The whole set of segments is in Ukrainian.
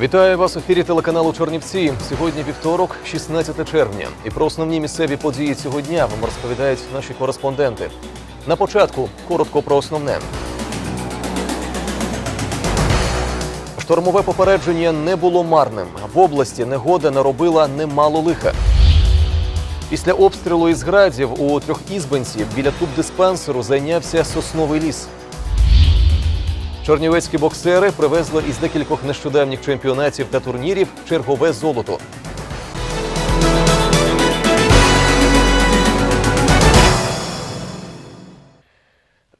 Вітаю вас в ефірі телеканалу Чорнівці. Сьогодні вівторок, 16 червня. І про основні місцеві події цього дня вам розповідають наші кореспонденти. На початку коротко про основне. Штормове попередження не було марним. В області негода наробила немало лиха. Після обстрілу із градів у трьохізбенці біля тубдиспансеру зайнявся сосновий ліс. Чорнівецькі боксери привезли із декількох нещодавніх чемпіонатів та турнірів чергове золото.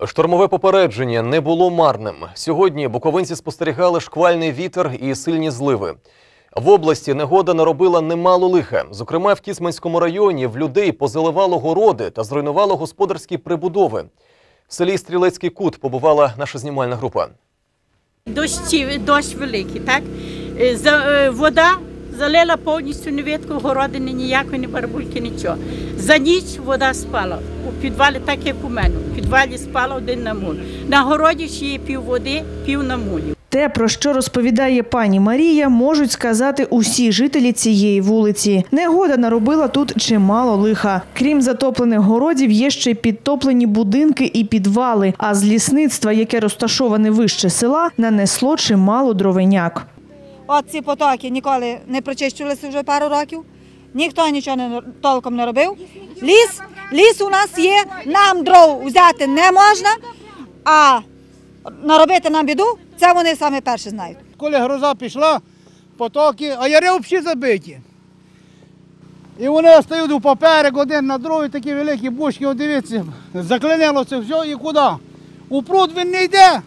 Штормове попередження не було марним. Сьогодні буковинці спостерігали шквальний вітер і сильні зливи. В області негода наробила немало лиха. Зокрема, в Кісманському районі в людей позаливало городи та зруйнувало господарські прибудови. В селі Стрілецький кут побувала наша знімальна група. Дощі, дощ великий, так? Е, е, вода залила повністю невідку, городини ніякої, ні барбульки, нічого. За ніч вода спала. У підвалі, так як у мене. У підвалі спала один на муль. На городі ще є пів води, пів на мулі. Те, про що розповідає пані Марія, можуть сказати усі жителі цієї вулиці. Негода наробила тут чимало лиха. Крім затоплених городів, є ще підтоплені будинки і підвали. А з лісництва, яке розташоване вище села, нанесло чимало дровеняк. От ці потоки ніколи не прочищувалися вже пару років. Ніхто нічого не, толком не робив. Ліс, ліс у нас є, нам дров взяти не можна, а наробити нам біду, це вони саме перші знають. Коли гроза пішла, потоки, а яри взагалі забиті. І вони стають поперек один на другий, такі великі бушки, от дивіться, заклинило це все і куди? У пруд він не йде.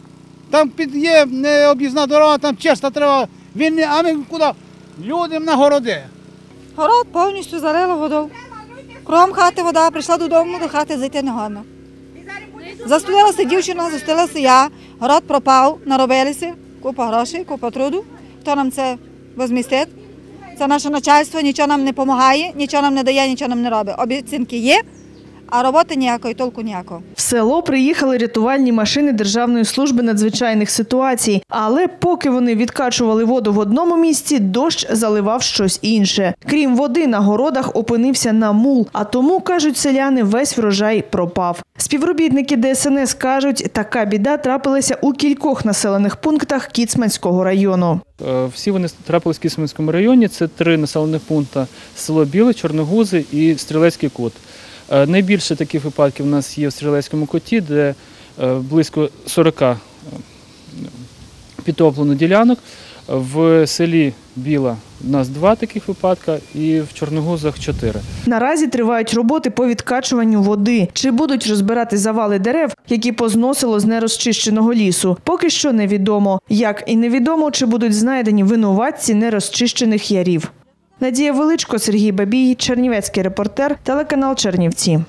Там під є об'їзна дорога, там чиста треба. Він не, а ми куди? Людям на городи. Город повністю залило водою. Кром хати вода, прийшла додому, до хати зайти не годно. Застудилася дівчина, застудилася я, город пропав, наробилися, купа грошей, купа труду. Хто нам це возмістить? Це наше начальство, нічого нам не допомагає, нічого нам не дає, нічого нам не робить. Обіцянки є, а роботи ніякої, толку ніякого. В село приїхали рятувальні машини Державної служби надзвичайних ситуацій. Але поки вони відкачували воду в одному місці, дощ заливав щось інше. Крім води, на городах опинився намул. А тому, кажуть селяни, весь врожай пропав. Співробітники ДСНС кажуть, така біда трапилася у кількох населених пунктах Кіцманського району. Е, Всі вони трапились в Кисменському районі. Це три населених пункти: село Біле, Чорногузи і Стрілецький кут. Е, Найбільше таких випадків у нас є в Стрілецькому коті, де е, близько 40 е, підтоплено ділянок. В селі Біла у нас два таких випадка, і в Чорногузах чотири. Наразі тривають роботи по відкачуванню води. Чи будуть розбирати завали дерев, які позносило з нерозчищеного лісу? Поки що невідомо. Як і невідомо, чи будуть знайдені винуватці нерозчищених ярів. Надія Величко, Сергій Бабій, Чернівецький репортер, телеканал Чернівці.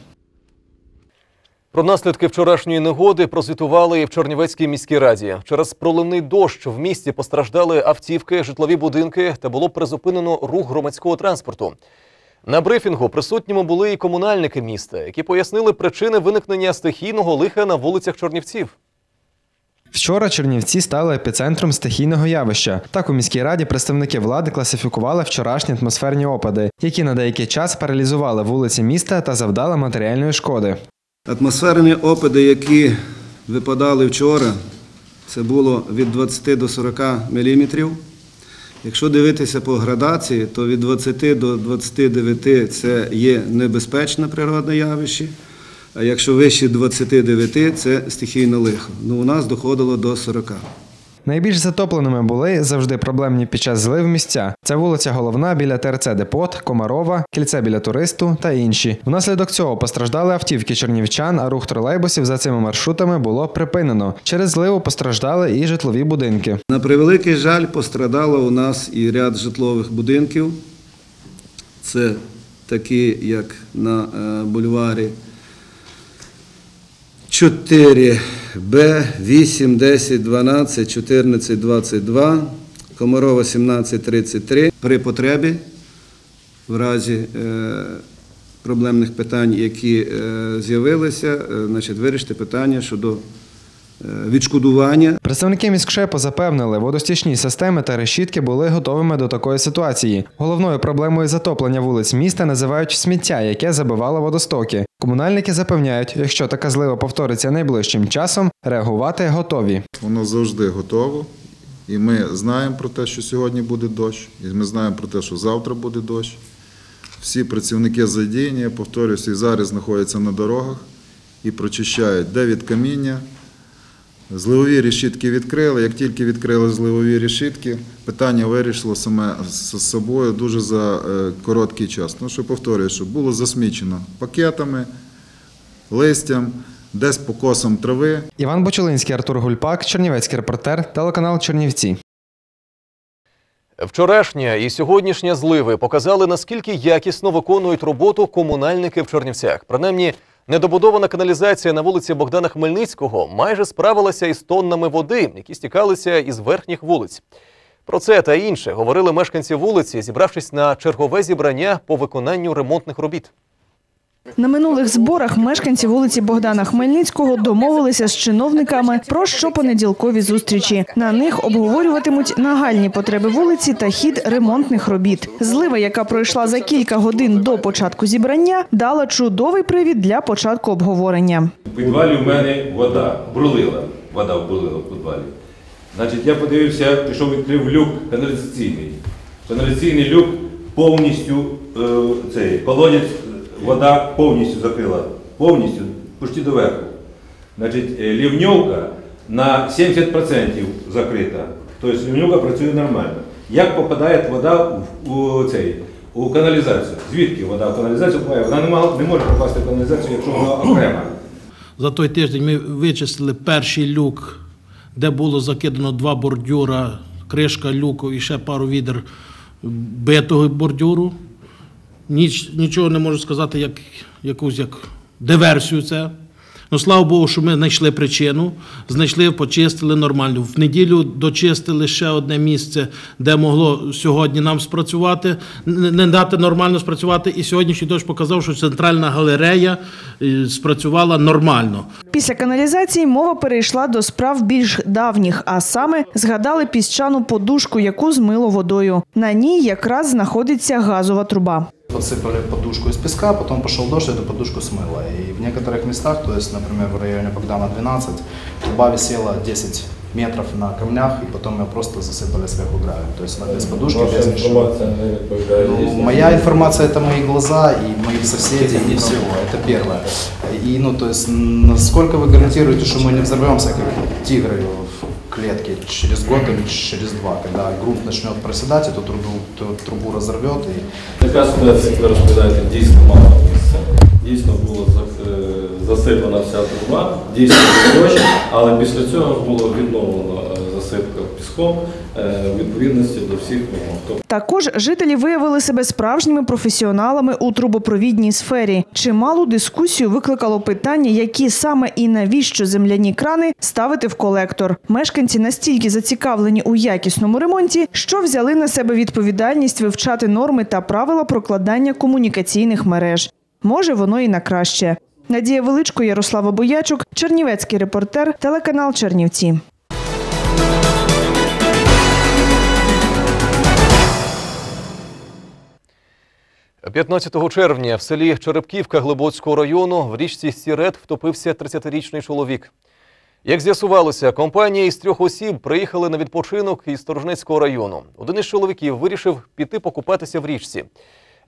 Про наслідки вчорашньої негоди прозвітували і в Чернівецькій міській раді. Через проливний дощ в місті постраждали автівки, житлові будинки та було призупинено рух громадського транспорту. На брифінгу присутніми були і комунальники міста, які пояснили причини виникнення стихійного лиха на вулицях Чорнівців. Вчора Чернівці стали епіцентром стихійного явища. Так у міській раді представники влади класифікували вчорашні атмосферні опади, які на деякий час паралізували вулиці міста та завдали матеріальної шкоди. Атмосферні опади, які випадали вчора, це було від 20 до 40 мм. Якщо дивитися по градації, то від 20 до 29 це є небезпечне природне явище. А якщо вище 29 це стихійне лихо. Ну, у нас доходило до 40. Найбільш затопленими були завжди проблемні під час злив місця. Це вулиця Головна біля ТРЦ Депот, Комарова, кільце біля туристу та інші. Внаслідок цього постраждали автівки чернівчан, а рух тролейбусів за цими маршрутами було припинено. Через зливу постраждали і житлові будинки. На превеликий жаль, пострадало у нас і ряд житлових будинків. Це такі, як на е, бульварі 4 Б, 8, 10, 12, 14, 22, Комарова 17, 33. При потребі, в разі е, проблемних питань, які е, з'явилися, е, значить, вирішити питання щодо відшкодування. Представники міськшепу запевнили, водостічні системи та решітки були готовими до такої ситуації. Головною проблемою затоплення вулиць міста називають сміття, яке забивало водостоки. Комунальники запевняють, якщо така злива повториться найближчим часом, реагувати готові. Воно завжди готово. І ми знаємо про те, що сьогодні буде дощ, і ми знаємо про те, що завтра буде дощ. Всі працівники задіяні, я повторюся, і зараз знаходяться на дорогах і прочищають де від каміння. Зливові решітки відкрили. Як тільки відкрили зливові решітки, питання вирішило саме з собою дуже за е, короткий час. Ну, що повторюю, що було засмічено пакетами, листям, десь покосом трави. Іван Бочулинський, Артур Гульпак, Чернівецький репортер, телеканал Чернівці. Вчорашня і сьогоднішня зливи показали, наскільки якісно виконують роботу комунальники в Чернівцях. Принаймні, недобудована каналізація на вулиці Богдана Хмельницького майже справилася із тоннами води, які стікалися із верхніх вулиць. Про це та інше говорили мешканці вулиці, зібравшись на чергове зібрання по виконанню ремонтних робіт. На минулих зборах мешканці вулиці Богдана Хмельницького домовилися з чиновниками про щопонеділкові зустрічі. На них обговорюватимуть нагальні потреби вулиці та хід ремонтних робіт. Злива, яка пройшла за кілька годин до початку зібрання, дала чудовий привід для початку обговорення. У підвалі в мене вода, брулила. Вода бурлила в підвалі. Значить, я подивився, пішов відкрив люк каналізаційний. Каналізаційний люк повністю е, цей колодязь, вода повністю закрила. Повністю, почти до верху. Значить, е, лівньовка на 70% закрита. Тобто лівньовка працює нормально. Як попадає вода в, у, цей, у каналізацію? Звідки вода в каналізацію попадає? Вона не, може попасти в каналізацію, якщо вона окрема. За той тиждень ми вичистили перший люк, де було закидано два бордюра, кришка люку і ще пару відер битого бордюру. Ніч, нічого не можу сказати, як якусь як диверсію це. Ну, слава Богу, що ми знайшли причину, знайшли, почистили нормально. В неділю дочистили ще одне місце, де могло сьогодні нам спрацювати, не дати нормально спрацювати. І сьогоднішній дощ показав, що центральна галерея е, спрацювала нормально. Після каналізації мова перейшла до справ більш давніх, а саме згадали піщану подушку, яку змило водою. На ній якраз знаходиться газова труба. Подсыпали подушку из песка, потом пошел дождь, эту подушку смыло. И в некоторых местах, то есть, например, в районе Богдана 12, труба висела 10 метров на камнях, и потом ее просто засыпали сверху гравием. То есть она без подушки, без ничего. Ну, моя информация это мои глаза и моих соседей и всего. Это первое. И ну то есть насколько вы гарантируете, что мы не взорвемся как тигры в клетке через год или через два, когда грунт начнет проседать, эту трубу, эту трубу разорвет и Така ситуація, як ви розповідаєте, дійсно мало місце. Дійсно було е, вся труба, дійсно дощ, але після цього було відновлено е, засипка піском е, відповідності до всіх вимог. Також жителі виявили себе справжніми професіоналами у трубопровідній сфері. Чималу дискусію викликало питання, які саме і навіщо земляні крани ставити в колектор. Мешканці настільки зацікавлені у якісному ремонті, що взяли на себе відповідальність вивчати норми та правила прокладання комунікаційних мереж. Може, воно і на краще. Надія Величко, Ярослава Боячук, Чернівецький репортер, телеканал Чернівці. – 15 червня в селі Черепківка Глибоцького району в річці Сірет втопився 30-річний чоловік. Як з'ясувалося, компанія із трьох осіб приїхали на відпочинок із Сторожнецького району. Один із чоловіків вирішив піти покупатися в річці.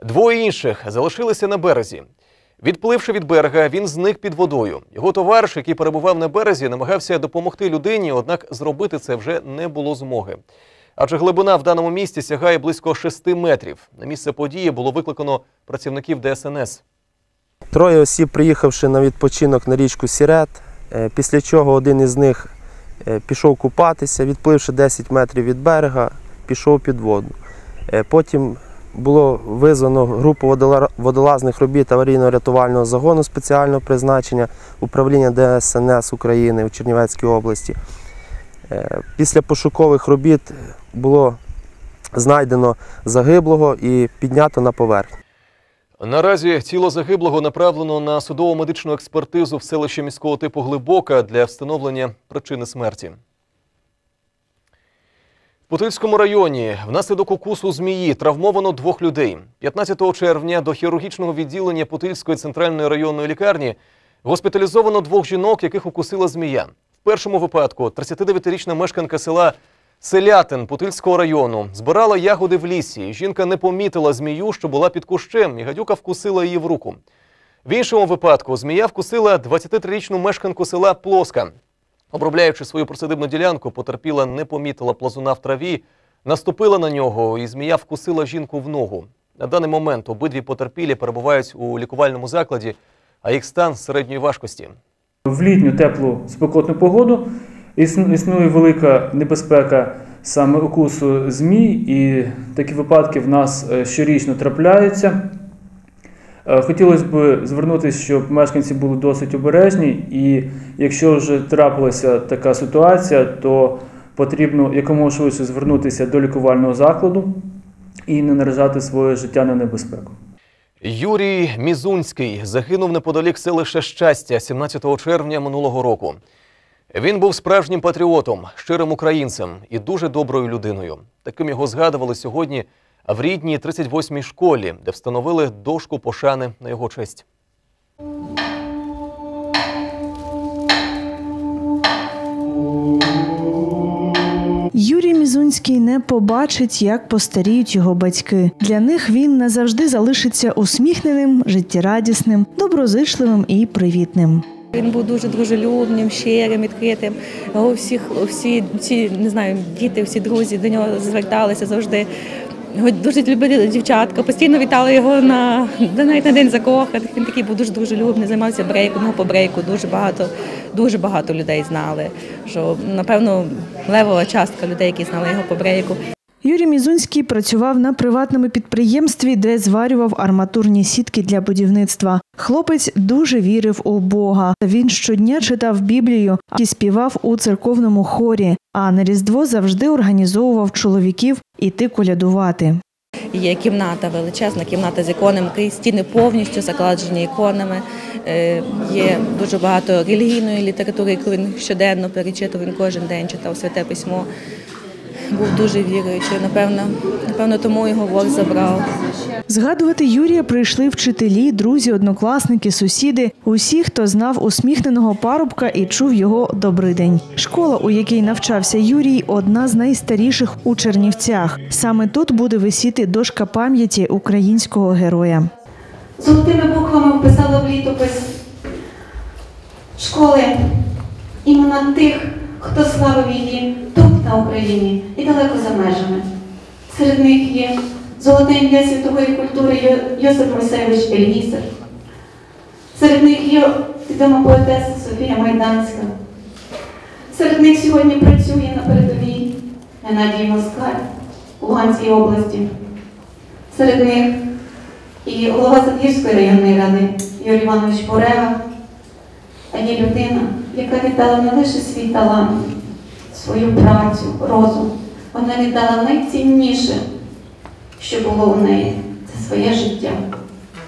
Двоє інших залишилися на березі. Відпливши від берега, він зник під водою. Його товариш, який перебував на березі, намагався допомогти людині, однак зробити це вже не було змоги. Адже глибина в даному місті сягає близько 6 метрів. На місце події було викликано працівників ДСНС. Троє осіб, приїхавши на відпочинок на річку Сірет, е, після чого один із них е, пішов купатися, відпливши 10 метрів від берега, пішов під воду. Е, Потім було визвано групу водола- водолазних робіт аварійно-рятувального загону спеціального призначення управління ДСНС України у Чернівецькій області. Е, Після пошукових робіт було знайдено загиблого і піднято на поверхню. Наразі тіло загиблого направлено на судово-медичну експертизу в селище міського типу Глибока для встановлення причини смерті. В Путильському районі внаслідок укусу змії травмовано двох людей. 15 червня до хірургічного відділення Путильської центральної районної лікарні госпіталізовано двох жінок, яких укусила змія. Першому випадку 39-річна мешканка села Селятин Путильського району збирала ягоди в лісі. Жінка не помітила змію, що була під кущем, і гадюка вкусила її в руку. В іншому випадку змія вкусила 23-річну мешканку села Плоска. Обробляючи свою присадибну ділянку, потерпіла не помітила плазуна в траві, наступила на нього, і змія вкусила жінку в ногу. На даний момент обидві потерпілі перебувають у лікувальному закладі, а їх стан середньої важкості. В літню теплу спекотну погоду існу- існує велика небезпека саме укусу змій, і такі випадки в нас е, щорічно трапляються. Е, Хотілося б звернутися, щоб мешканці були досить обережні, і якщо вже трапилася така ситуація, то потрібно якомога швидше звернутися до лікувального закладу і не наражати своє життя на небезпеку. Юрій Мізунський загинув неподалік селища Щастя 17 червня минулого року. Він був справжнім патріотом, щирим українцем і дуже доброю людиною. Таким його згадували сьогодні в рідній 38-й школі, де встановили дошку пошани на його честь. Юрій Мізунський не побачить, як постаріють його батьки. Для них він назавжди залишиться усміхненим, життєрадісним, доброзичливим і привітним. Він був дуже дружелюбним, щирим, відкритим. Його всіх, всі, всі не знаю, діти, всі друзі до нього зверталися завжди. Його дуже любили дівчатка, постійно вітали його на навіть на день закоханих. Він такий був дуже дуже любний, займався брейком, по брейку дуже багато, дуже багато людей знали. Що напевно левова частка людей, які знали його по брейку. Юрій Мізунський працював на приватному підприємстві, де зварював арматурні сітки для будівництва. Хлопець дуже вірив у Бога. Він щодня читав Біблію і співав у церковному хорі. А на Різдво завжди організовував чоловіків іти колядувати. Є кімната, величезна кімната з іконами, стіни повністю закладені іконами. Е, Є дуже багато релігійної літератури, яку він щоденно перечитував, він кожен день читав святе письмо. Був дуже віруючий. Напевно, напевно, тому його Бог забрав. Згадувати Юрія прийшли вчителі, друзі, однокласники, сусіди, усі, хто знав усміхненого парубка і чув його добрий день. Школа, у якій навчався Юрій, одна з найстаріших у Чернівцях. Саме тут буде висіти дошка пам'яті українського героя. Золотими буквами вписала в літопис школи імена тих, хто славив її тут, на Україні, і далеко за межами. Серед них є золоте ім'я світової культури Йосип Мойсевич Ельгісер. Серед них є відома поетеса Софія Майданська. Серед них сьогодні працює на передовій Геннадій Москаль у Луганській області. Серед них і голова Задгірської районної ради Юрій Іванович Порева, а є людина, яка віддала не лише свій талант, свою працю, розум. Вона віддала найцінніше, що було у неї це своє життя.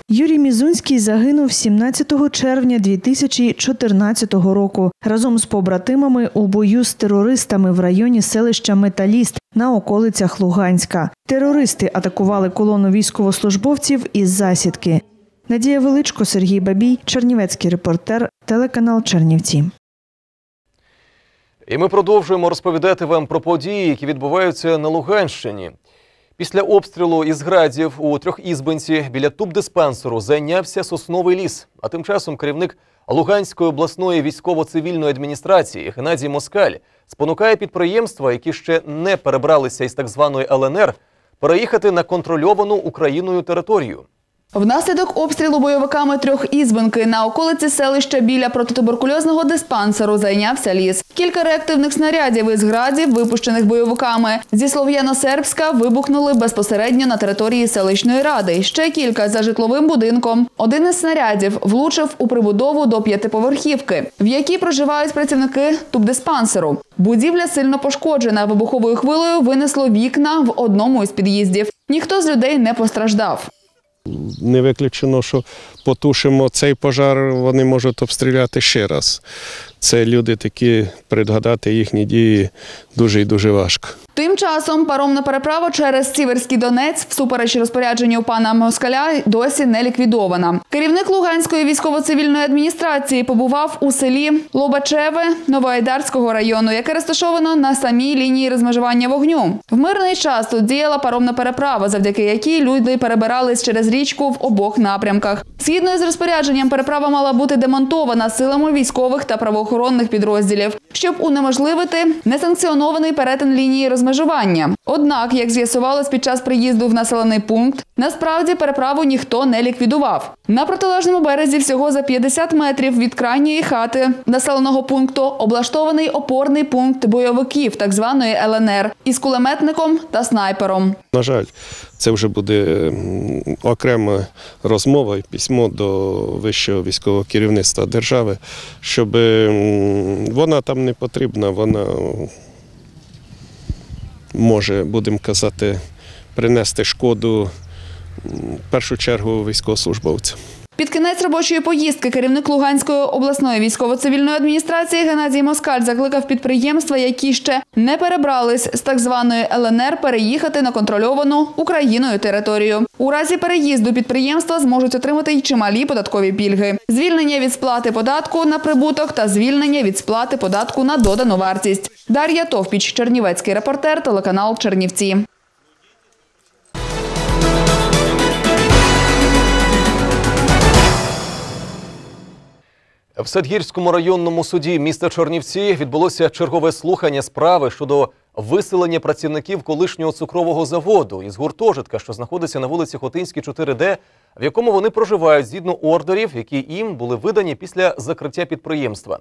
Юрій Мізунський загинув 17 червня 2014 року разом з побратимами у бою з терористами в районі селища Металіст на околицях Луганська. Терористи атакували колону військовослужбовців із засідки. Надія Величко, Сергій Бабій, Чернівецький репортер, телеканал Чернівці. І ми продовжуємо розповідати вам про події, які відбуваються на Луганщині. Після обстрілу із градів у трьохізбинці біля тубдиспансеру зайнявся сосновий ліс. А тим часом керівник Луганської обласної військово-цивільної адміністрації Геннадій Москаль спонукає підприємства, які ще не перебралися із так званої ЛНР, переїхати на контрольовану Україною територію. Внаслідок обстрілу бойовиками трьох ізбинки на околиці селища біля протитуберкульозного диспансеру зайнявся ліс. Кілька реактивних снарядів із градів, випущених бойовиками, зі Слов'яно-Сербська вибухнули безпосередньо на території селищної ради. Ще кілька за житловим будинком. Один із снарядів влучив у прибудову до п'ятиповерхівки, в якій проживають працівники тубдиспансеру. Будівля сильно пошкоджена. Вибуховою хвилею винесло вікна в одному із під'їздів. Ніхто з людей не постраждав. Не виключено, що потушимо цей пожар, вони можуть обстріляти ще раз. Це люди такі, предгадати їхні дії дуже і дуже важко. Тим часом паромна переправа через Сіверський Донець, всупереч розпорядженню пана Москаля, досі не ліквідована. Керівник Луганської військово-цивільної адміністрації побував у селі Лобачеве Новоайдарського району, яке розташовано на самій лінії розмежування вогню. В мирний час тут діяла паромна переправа, завдяки якій люди перебирались через річку в обох напрямках. Згідно з розпорядженням, переправа мала бути демонтована силами військових та правоохоронних підрозділів, щоб унеможливити несанкціонований перетин лінії розмежування. Однак, як з'ясувалось під час приїзду в населений пункт, насправді переправу ніхто не ліквідував. На протилежному березі всього за 50 метрів від крайньої хати населеного пункту облаштований опорний пункт бойовиків так званої ЛНР із кулеметником та снайпером. На жаль, це вже буде окрема розмова і письмо до вищого військового керівництва держави, щоб вона там не потрібна, вона може, будемо казати, принести шкоду в першу чергу військовослужбовцям. Під кінець робочої поїздки керівник Луганської обласної військово-цивільної адміністрації Геннадій Москаль закликав підприємства, які ще не перебрались з так званої ЛНР, переїхати на контрольовану Україною територію. У разі переїзду підприємства зможуть отримати й чималі податкові пільги: звільнення від сплати податку на прибуток та звільнення від сплати податку на додану вартість. Дар'я Товпіч, Чернівецький репортер, телеканал Чернівці. В Садгірському районному суді міста Чорнівці відбулося чергове слухання справи щодо виселення працівників колишнього цукрового заводу із гуртожитка, що знаходиться на вулиці Хотинській, 4Д, в якому вони проживають згідно ордерів, які їм були видані після закриття підприємства.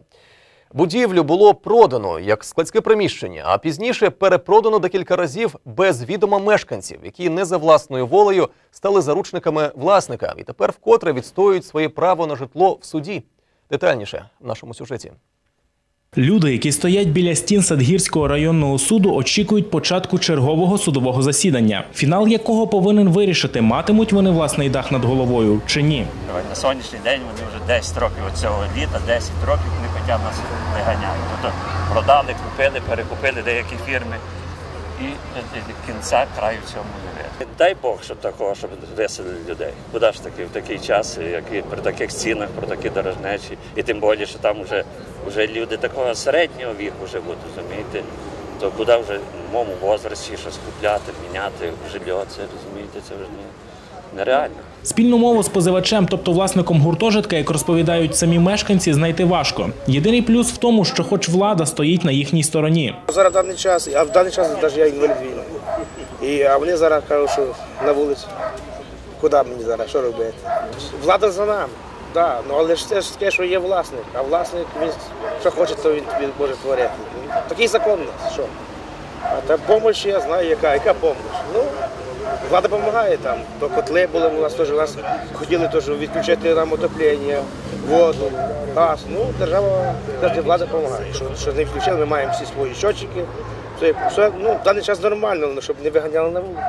Будівлю було продано як складське приміщення, а пізніше перепродано декілька разів без відома мешканців, які не за власною волею стали заручниками власника і тепер вкотре відстоюють своє право на житло в суді. Детальніше в нашому сюжеті. Люди, які стоять біля стін Садгірського районного суду, очікують початку чергового судового засідання, фінал якого повинен вирішити, матимуть вони власний дах над головою чи ні. На сьогоднішній день вони вже 10 років цього літа, 10 років вони хоча б нас виганяють. Тобто продали, купили, перекупили деякі фірми і до кінця краю цьому не. Дай Бог, щоб такого, щоб виселили людей. Куди ж таки в такий час, як і при таких цінах, про такі дорожнечі, і тим більше, що там вже, вже люди такого середнього віку живуть, розумієте? То куди вже в моєму возрасті щось купляти, міняти жилье, це розумієте, це вже не- нереально. Спільну мову з позивачем, тобто власником гуртожитка, як розповідають самі мешканці, знайти важко. Єдиний плюс в тому, що хоч влада стоїть на їхній стороні. Зараз в даний час, а в даний час навіть я інвалід війни. І, а вони зараз кажуть, що на вулицю. Куди мені зараз, що робити? Влада за нами, да, ну, але ж це ж таке, що є власник, а власник він що хоче, то він тобі може творити. Такий закон у нас, що. А та допомога я знаю, яка, яка допомога. Ну, влада допомагає там. То котли були у нас теж, у нас хотіли теж відключити нам отоплення, воду, газ. Ну, держава, влада допомагає. Що, що не відключили, ми маємо всі свої щотчики. Все, все ну, в даний час нормально, але щоб не виганяли на вулицю.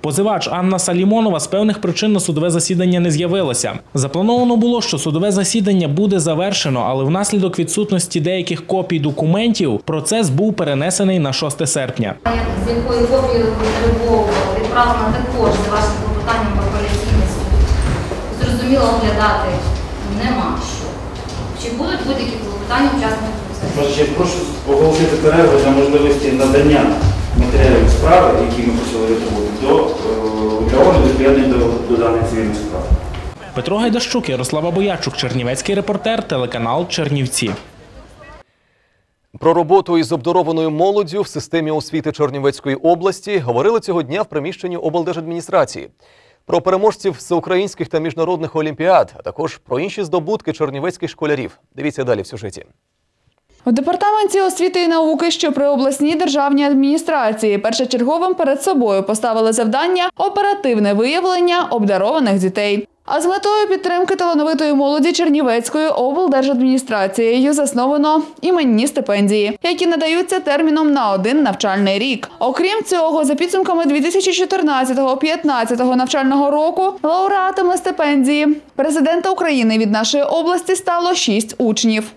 Позивач Анна Салімонова з певних причин на судове засідання не з'явилася. Заплановано було, що судове засідання буде завершено, але внаслідок відсутності деяких копій документів процес був перенесений на 6 серпня. з якою копією відправлена також за вашим клопотанням в апеляційний суд. Зрозуміло, оглядати нема що. Чи будуть будь-які клопотання процесу? Може, я прошу оголосити перерву для можливості надання матеріалів справи, які ми почали витребувати, до е, огляду відповідних до, до даної цивільної справи. Петро Гайдащук, Ярослава Боячук, Чернівецький репортер, телеканал Чернівці. Про роботу із обдарованою молоддю в системі освіти Чернівецької області говорили цього дня в приміщенні облдержадміністрації. Про переможців всеукраїнських та міжнародних олімпіад, а також про інші здобутки чернівецьких школярів. Дивіться далі в сюжеті. У департаменті освіти і науки, що при обласній державній адміністрації, першочерговим перед собою поставили завдання оперативне виявлення обдарованих дітей. А з метою підтримки талановитої молоді Чернівецькою облдержадміністрацією засновано іменні стипендії, які надаються терміном на один навчальний рік. Окрім цього, за підсумками 2014-2015 навчального року лауреатами стипендії президента України від нашої області стало шість учнів.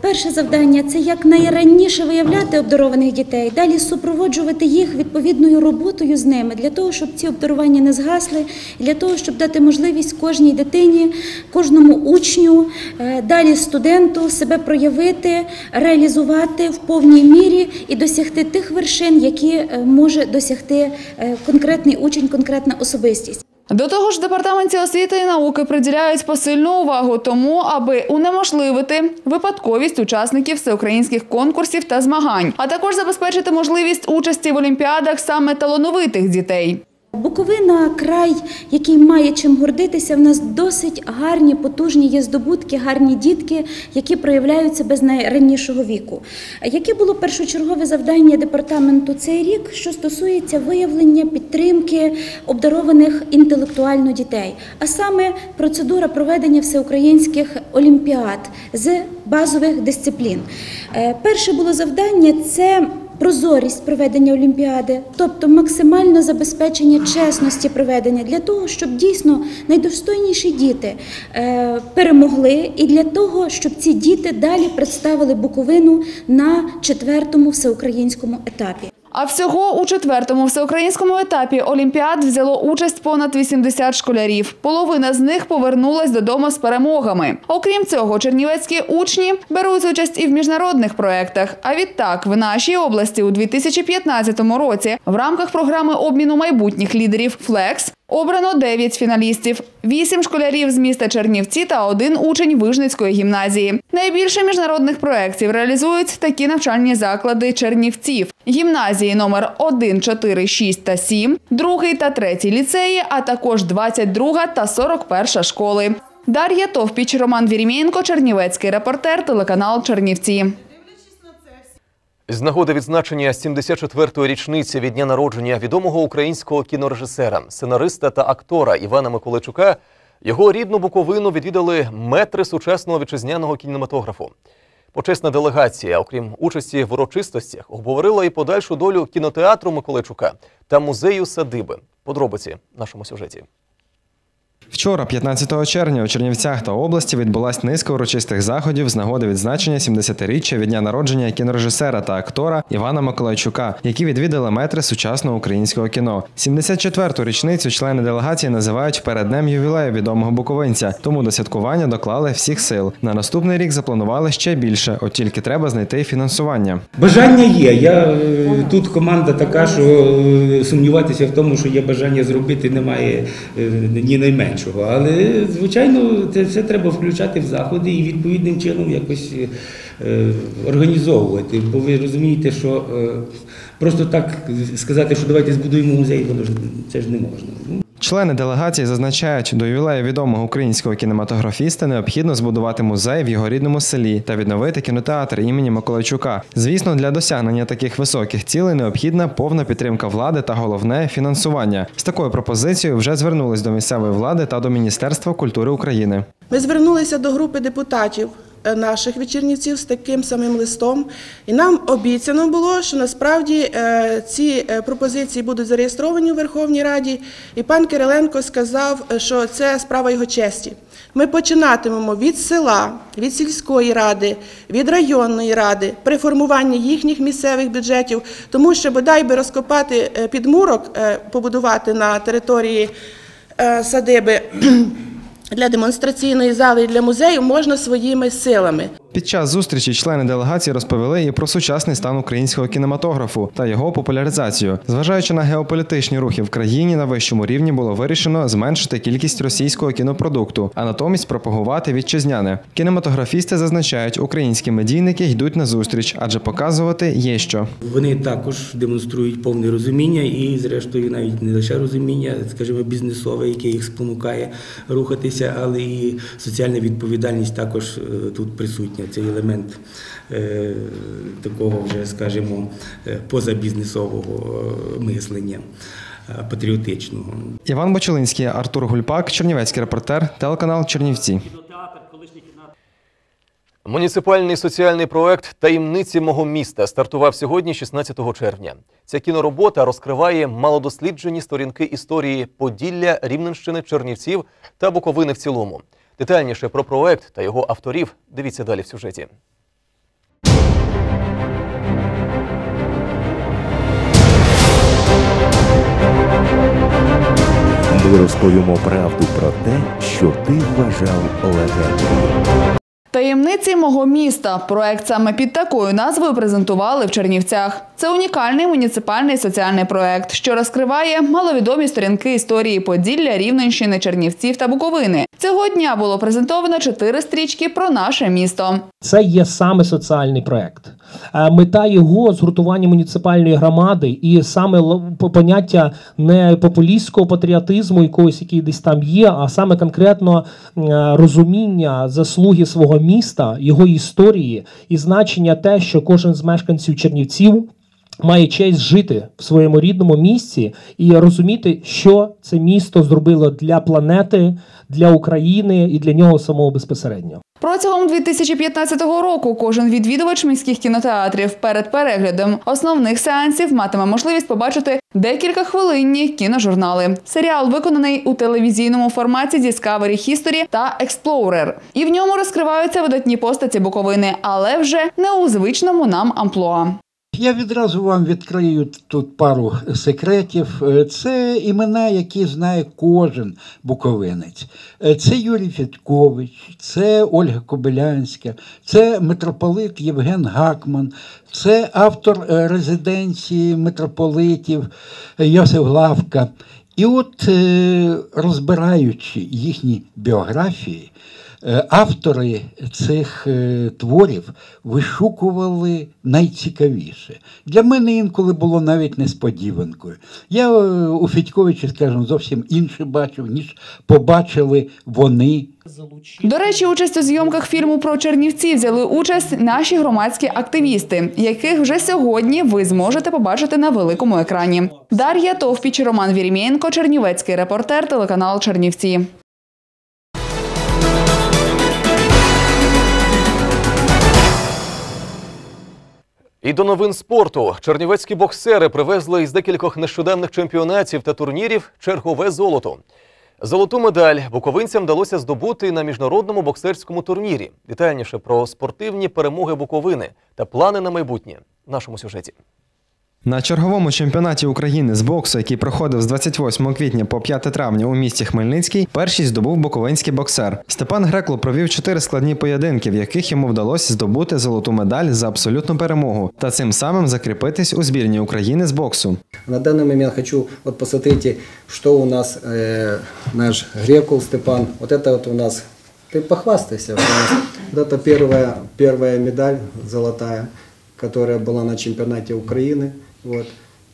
Перше завдання це як найраніше виявляти обдарованих дітей, далі супроводжувати їх відповідною роботою з ними для того, щоб ці обдарування не згасли, для того, щоб дати можливість кожній дитині, кожному учню, е, далі студенту себе проявити, реалізувати в повній мірі і досягти тих вершин, які е, може досягти е, конкретний учень, конкретна особистість. До того ж, департаменті освіти і науки приділяють посильну увагу тому, аби унеможливити випадковість учасників всеукраїнських конкурсів та змагань, а також забезпечити можливість участі в олімпіадах саме талановитих дітей. Буковина край, який має чим гордитися. В нас досить гарні, потужні є здобутки, гарні дітки, які проявляють себе з найраннішого віку. Яке було першочергове завдання департаменту цей рік, що стосується виявлення підтримки обдарованих інтелектуально дітей, а саме процедура проведення всеукраїнських олімпіад з базових дисциплін. Е, Перше було завдання це прозорість проведення олімпіади, тобто максимальне забезпечення чесності проведення для того, щоб дійсно найдостойніші діти е, перемогли, і для того, щоб ці діти далі представили Буковину на четвертому всеукраїнському етапі. А всього у четвертому всеукраїнському етапі Олімпіад взяло участь понад 80 школярів. Половина з них повернулась додому з перемогами. Окрім цього, чернівецькі учні беруть участь і в міжнародних проєктах. А відтак, в нашій області у 2015 році в рамках програми обміну майбутніх лідерів «Флекс» Обрано 9 фіналістів, 8 школярів з міста Чернівці та один учень Вижницької гімназії. Найбільше міжнародних проєктів реалізують такі навчальні заклади Чернівців. Гімназії номер 1, 4, 6 та 7, другий та третій ліцеї, а також 22 та 41 школи. Дар'я Товпіч, Роман Вірімєнко, Чернівецький репортер, телеканал Чернівці. З нагоди відзначення 74-ї річниці від дня народження відомого українського кінорежисера, сценариста та актора Івана Миколайчука, його рідну Буковину відвідали метри сучасного вітчизняного кінематографу. Почесна делегація, окрім участі в урочистостях, обговорила і подальшу долю кінотеатру Миколайчука та музею садиби. Подробиці в нашому сюжеті. Вчора, 15 червня, у Чернівцях та області відбулась низка урочистих заходів з нагоди відзначення 70-річчя від дня народження кінорежисера та актора Івана Миколайчука, які відвідали метри сучасного українського кіно. 74-ту річницю члени делегації називають передднем ювілею відомого буковинця, тому до святкування доклали всіх сил. На наступний рік запланували ще більше, от тільки треба знайти фінансування. Бажання є. Я е, тут команда така, що е, сумніватися в тому, що є бажання зробити, немає е, ні найменшого. Але звичайно, це все треба включати в заходи і відповідним чином якось е, організовувати. Бо ви розумієте, що е, просто так сказати, що давайте збудуємо музей, це ж не можна. Члени делегації зазначають, до ювілею відомого українського кінематографіста необхідно збудувати музей в його рідному селі та відновити кінотеатр імені Миколайчука. Звісно, для досягнення таких високих цілей необхідна повна підтримка влади та головне фінансування. З такою пропозицією вже звернулись до місцевої влади та до Міністерства культури України. Ми звернулися до групи депутатів наших вечірнівців з таким самим листом, і нам обіцяно було, що насправді е, ці е, пропозиції будуть зареєстровані у Верховній Раді. І пан Кириленко сказав, е, що це справа його честі. Ми починатимемо від села, від сільської ради, від районної ради при формуванні їхніх місцевих бюджетів, тому що бодай би розкопати е, підмурок, е, побудувати на території е, садиби. Для демонстраційної зали і для музею можна своїми силами. Під час зустрічі члени делегації розповіли і про сучасний стан українського кінематографу та його популяризацію. Зважаючи на геополітичні рухи в країні, на вищому рівні було вирішено зменшити кількість російського кінопродукту, а натомість пропагувати вітчизняне. Кінематографісти зазначають, українські медійники йдуть на зустріч, адже показувати є що. Вони також демонструють повне розуміння і, зрештою, навіть не лише розуміння, скажімо, бізнесове, яке їх спонукає рухатися, але і соціальна відповідальність також е, тут присутня. Цей елемент е, такого вже, скажімо, е, позабізнесового мислення. патріотичного. Іван Бочулинський, Артур Гульпак, Чернівецький репортер, телеканал Чернівці. Муніципальний соціальний проект Таємниці мого міста стартував сьогодні, 16 червня. Ця кіноробота розкриває малодосліджені сторінки історії Поділля, Рівненщини, Чернівців та Буковини в цілому. Детальніше про проект та його авторів дивіться далі в сюжеті. Ми розповімо правду про те, що ти вважав легендою. Таємниці мого міста. Проект саме під такою назвою презентували в Чернівцях. Це унікальний муніципальний соціальний проект, що розкриває маловідомі сторінки історії Поділля, Рівненщини, Чернівців та Буковини. Цього дня було презентовано чотири стрічки про наше місто. Це є саме соціальний проект. Е, Мета його згуртування муніципальної громади і саме по- поняття не популістського патріотизму, якогось який десь там є, а саме конкретно е, розуміння заслуги свого міста, його історії і значення те, що кожен з мешканців Чернівців. Має честь жити в своєму рідному місці і розуміти, що це місто зробило для планети, для України і для нього самого безпосередньо. Протягом 2015 року кожен відвідувач міських кінотеатрів перед переглядом основних сеансів матиме можливість побачити декілька хвилинні кіножурнали. Серіал виконаний у телевізійному форматі Discovery History та Explorer. І в ньому розкриваються видатні постаті Буковини, але вже не у звичному нам амплуа. Я відразу вам відкрию тут пару секретів. Е, Це імена, які знає кожен буковинець. Е, Це Юрій Федькович, це Ольга Кобилянська, це митрополит Євген Гакман, це автор е, резиденції митрополитів Йосиф Главка. І от, розбираючи їхні біографії, Автори цих е, творів вишукували найцікавіше. Для мене інколи було навіть несподіванкою. Я е, у Федьковичі, скажімо, зовсім інше бачив, ніж побачили вони. До речі, участь у зйомках фільму про Чернівці взяли участь наші громадські активісти, яких вже сьогодні ви зможете побачити на великому екрані. Дар'я Товпіч, Роман Вірімєнко, Чернівецький репортер, телеканал Чернівці. І до новин спорту чернівецькі боксери привезли із декількох нещодавних чемпіонатів та турнірів чергове золото. Золоту медаль буковинцям вдалося здобути на міжнародному боксерському турнірі. Детальніше про спортивні перемоги Буковини та плани на майбутнє в нашому сюжеті. На черговому чемпіонаті України з боксу, який проходив з 28 квітня по 5 травня у місті Хмельницький, першість здобув буковинський боксер. Степан Грекло провів чотири складні поєдинки, в яких йому вдалося здобути золоту медаль за абсолютну перемогу та цим самим закріпитись у збірні України з боксу. На данный момент хочу, вот посмотрите, что у нас э, наш Грекул Степан. Вот это вот у нас, ты похвастайся. у нас Вот это первая, первая медаль золотая, которая была на чемпионате Украины, вот,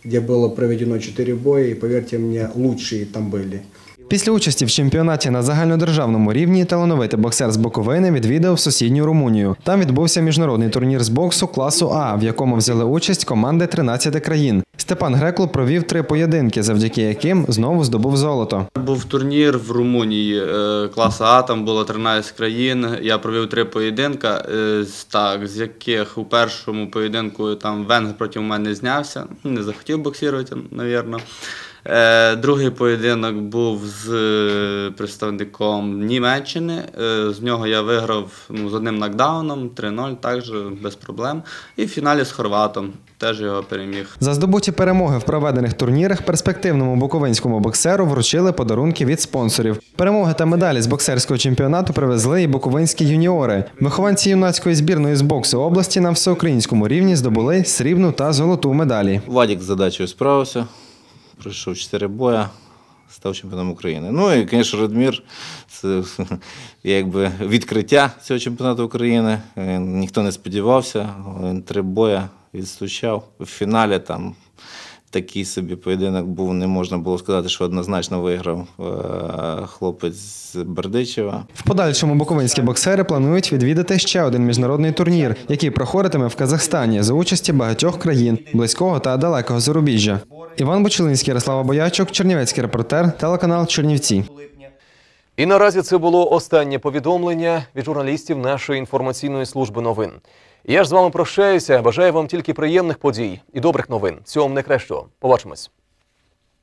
где было проведено 4 боя, и поверьте мне, лучшие там были. Після участі в чемпіонаті на загальнодержавному рівні талановитий боксер з Буковини відвідав сусідню Румунію. Там відбувся міжнародний турнір з боксу класу А, в якому взяли участь команди 13 країн. Степан Грекло провів три поєдинки, завдяки яким знову здобув золото. Був турнір в Румунії е, класу А, там було 13 країн. Я провів три поєдинка, е, так, з яких у першому поєдинку там Венгер проти мене знявся. Не захотів боксувати, мабуть. Е, Другий поєдинок був з е, представником Німеччини. Е, З нього я виграв ну, з одним нокдауном, 3-0, також без проблем. І в фіналі з Хорватом теж його переміг. За здобуті перемоги в проведених турнірах перспективному буковинському боксеру вручили подарунки від спонсорів. Перемоги та медалі з боксерського чемпіонату привезли і буковинські юніори. Вихованці юнацької збірної з боксу області на всеукраїнському рівні здобули срібну та золоту медалі. Вадік з задачею справився, пройшов 4 боя, став чемпіоном України. Ну і, звісно, Радмір це якби відкриття цього чемпіонату України. Е, Ніхто не сподівався. Він три боя відстучав. В фіналі там такий собі поєдинок був, не можна було сказати, що однозначно виграв е, хлопець з Бердичева. В подальшому буковинські боксери планують відвідати ще один міжнародний турнір, який проходитиме в Казахстані за участі багатьох країн близького та далекого зарубіжжя. Іван Бочелинський, Ярослава Боячук, Чернівецький репортер, телеканал Чернівці. І наразі це було останнє повідомлення від журналістів нашої інформаційної служби новин. Я ж з вами прощаюся. Бажаю вам тільки приємних подій і добрих новин. Цього найкращого. Побачимось.